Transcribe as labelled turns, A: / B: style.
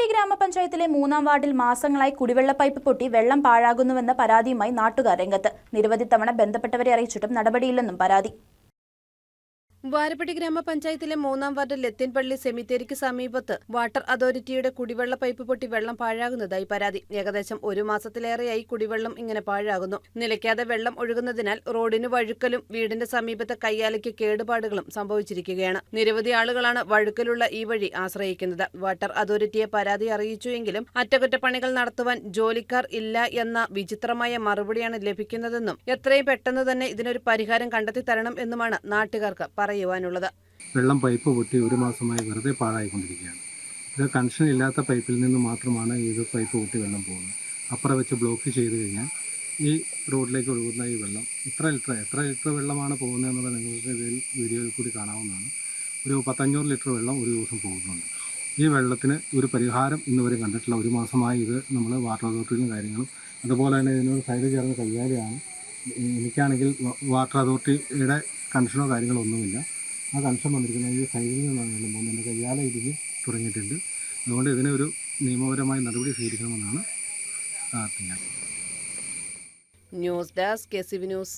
A: വാരപ്പെട്ടി ഗ്രാമപഞ്ചായത്തിലെ മൂന്നാം വാർഡിൽ മാസങ്ങളായി കുടിവെള്ള പൈപ്പ് പൊട്ടി വെള്ളം പാഴാകുന്നുവെന്ന പരാതിയുമായി നാട്ടുകാർ രംഗത്ത്. നിരവധി തവണ ബന്ധപ്പെട്ടവരെ അറിയിച്ചിട്ടും നടപടിയില്ലെന്നും പരാതി.
B: വാരപ്പടി ഗ്രാമപഞ്ചായത്തിലെ മൂന്നാം വാർഡ് ലത്തിൻപള്ളി സെമിത്തേരിക്ക് സമീപത്ത് വാട്ടർ അതോറിറ്റിയുടെ കുടിവെള്ള പൈപ്പ് പൊട്ടി വെള്ളം പാഴാകുന്നതായി പരാതി. ഏകദേശം ഒരു മാസത്തിലേറെയായി കുടിവെള്ളം ഇങ്ങനെ പാഴാകുന്നു. നിലയ്ക്കാതെ വെള്ളം ഒഴുകുന്നതിനാൽ റോഡിന് വഴുക്കലും വീടിന്റെ സമീപത്തെ കയ്യാലയ്ക്ക് കേടുപാടുകളും സംഭവിച്ചിരിക്കുകയാണ്. നിരവധി ആളുകളാണ് വഴുക്കലുള്ള ഈ വഴി ആശ്രയിക്കുന്നത്. വാട്ടർ അതോറിറ്റിയെ പരാതി അറിയിച്ചുവെങ്കിലും അറ്റകുറ്റപ്പണികൾ നടത്തുവാൻ ജോലിക്കാർ ഇല്ല എന്ന വിചിത്രമായ മറുപടിയാണ് ലഭിക്കുന്നതെന്നും എത്രയും പെട്ടെന്ന് തന്നെ ഇതിനൊരു പരിഹാരം കണ്ടെത്തി തരണം എന്നുമാണ് നാട്ടുകാർക്ക് പറയുവാനുള്ളത്.
C: വെള്ളം പൈപ്പ് പൊട്ടി ഒരു മാസമായി വെറുതെ പാഴായിക്കൊണ്ടിരിക്കുകയാണ്. ഇത് കണക്ഷൻ ഇല്ലാത്ത പൈപ്പിൽ നിന്ന് മാത്രമാണ് ഇത് പൈപ്പ് പൊട്ടി വെള്ളം പോകുന്നത്. അപ്പുറം വെച്ച് ബ്ലോക്ക് ചെയ്ത് കഴിഞ്ഞാൽ ഈ റോഡിലേക്ക് ഒഴുകുന്ന ഈ വെള്ളം ഇത്ര ലിറ്റർ എത്ര ലിറ്റർ വെള്ളമാണ് പോകുന്നതെന്നുള്ളത് നിങ്ങൾക്ക് വീഡിയോയിൽ കൂടി കാണാവുന്നതാണ്. ഒരു പത്തഞ്ഞൂറ് ലിറ്റർ വെള്ളം ഒരു ദിവസം പോകുന്നുണ്ട്. ഈ വെള്ളത്തിന് ഒരു പരിഹാരം ഇന്ന് വരെ കണ്ടിട്ടില്ല. ഒരു മാസമായി ഇത് നമ്മൾ വാട്ടർ അതോറിറ്റിയിലും കാര്യങ്ങളും അതുപോലെ തന്നെ ഇതിനോട് സൈഡ് ചേർന്ന് കൈകാര്യമാണ് എനിക്കാണെങ്കിൽ വാട്ടർ അതോറിറ്റിയുടെ കണക്ഷനോ കാര്യങ്ങളോ ഒന്നുമില്ല ആ കണക്ഷൻ വന്നിരിക്കുന്നത് ഈ സൈഡിൽ നിന്നാണ് വെള്ളം പോകുന്നത്. എന്റെ കയ്യാലെ ഇടിഞ്ഞ് തുടങ്ങിയിട്ടുണ്ട്. അതുകൊണ്ട് ഇതിനെ ഒരു നിയമപരമായ നടപടി സ്വീകരിക്കണമെന്നാണ് പ്രാർത്ഥന
B: ന്യൂസ് ഡെസ്ക് ന്യൂസ്.